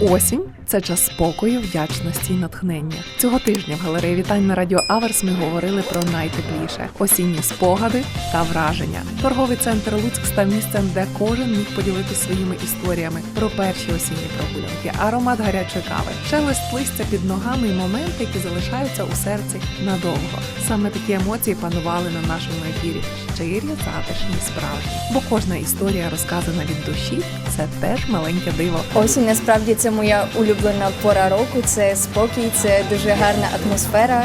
Осінь це час спокою, вдячності і натхнення. Цього тижня в галереї вітань на радіо Аверс ми говорили про найтепліше осінні спогади та враження. Торговий центр Луцьк став місцем, де кожен міг поділитися своїми історіями про перші осінні прогулянки, аромат гарячої кави, шелест листя під ногами і моменти, які залишаються у серці надовго. Саме такі емоції панували на нашому ефірі. Щирі, затишні, справжні. Бо кожна історія розказана від душі це теж маленьке диво. Осінь насправді це моя улюблена пора року. Це спокій, це дуже гарна атмосфера,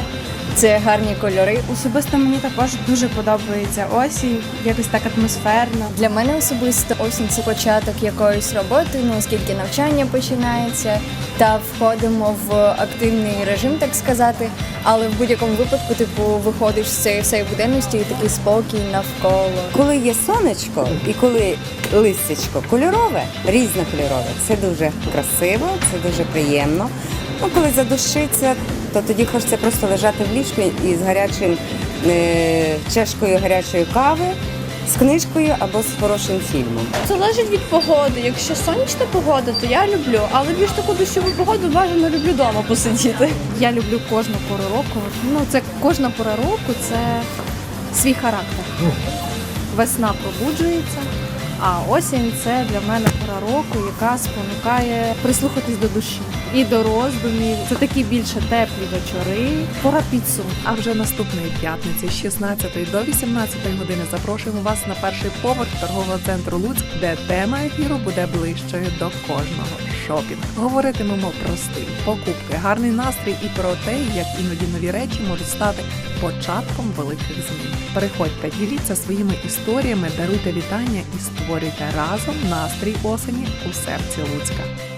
це гарні кольори. Особисто мені також дуже подобається осінь, якось так атмосферно. Для мене особисто осінь це початок якоїсь роботи, ну оскільки навчання починається, та входимо в активний режим, так сказати. Але в будь-якому випадку, типу, виходиш з цієї всієї буденності і такий спокій навколо. Коли є сонечко і коли листячко кольорове, різнокольорове, це дуже красиво, це дуже приємно. Ну, коли задушиться, то тоді хочеться просто лежати в ліжку і з гарячим е, чашкою гарячої кави, з книжкою або з хорошим фільмом. Залежить від погоди. Якщо сонячна погода, то я люблю, але більш таку дощову погоду бажано люблю вдома посидіти. Я люблю кожну пору року. Ну, це кожна пора року це свій характер. Весна пробуджується, а осінь це для мене пора року, яка спонукає прислухатись до душі і до роздумів. Це такі більше теплі вечори, пора підсумку. А вже наступної п'ятниці з 16 до 18 години запрошуємо вас на перший поверх торгового центру Луцьк, де тема ефіру буде ближчою до кожного. Шопінг. Говоритимемо про стиль, покупки, гарний настрій і про те, як іноді нові речі можуть стати початком великих змін. Переходьте, діліться своїми історіями, даруйте вітання і створюйте разом настрій осені у серці Луцька.